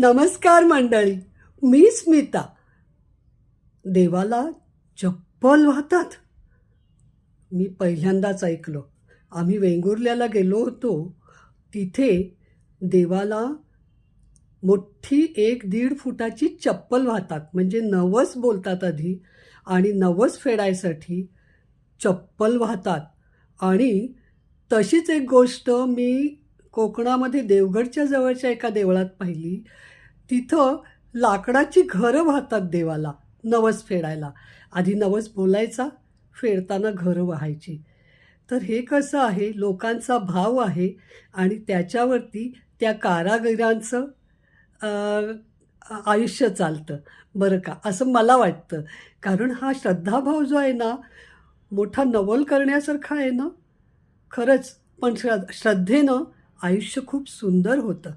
नमस्कार मंडळी मी स्मिता. देवाला चप्पल वाहतात. मी पहिल्यांदाच ऐकलो. आम्ही वेंगुर्ल्याला गेलो होतो. तिथे देवाला मोठी एक दीड फुटाची चप्पल वाहतात. म्हणजे नवस बोलतात आधी आणि नवस फेडायसाठी चप्पल वाहतात. आणि तशीच एक गोष्ट मी कोकणामध्ये देवगडच्या जवळच्या एका देवळात पाहिली. तिथं लाकडाची घरं वाहतात देवाला नवस फेडायला. आधी नवस बोलायचा फेडताना घरं वाहायची. तर हे कसं आहे? लोकांचा भाव आहे आणि त्याच्यावरती त्या कारागिरांचं आयुष्य चालतं. बरं का? असं मला वाटतं. कारण हा श्रद्धाभाव जो आहे ना मोठा नवल करण्यासारखा आहे ना? खरंच. पण श्र श्रद्धेनं आयुष्य खूप सुंदर होतं.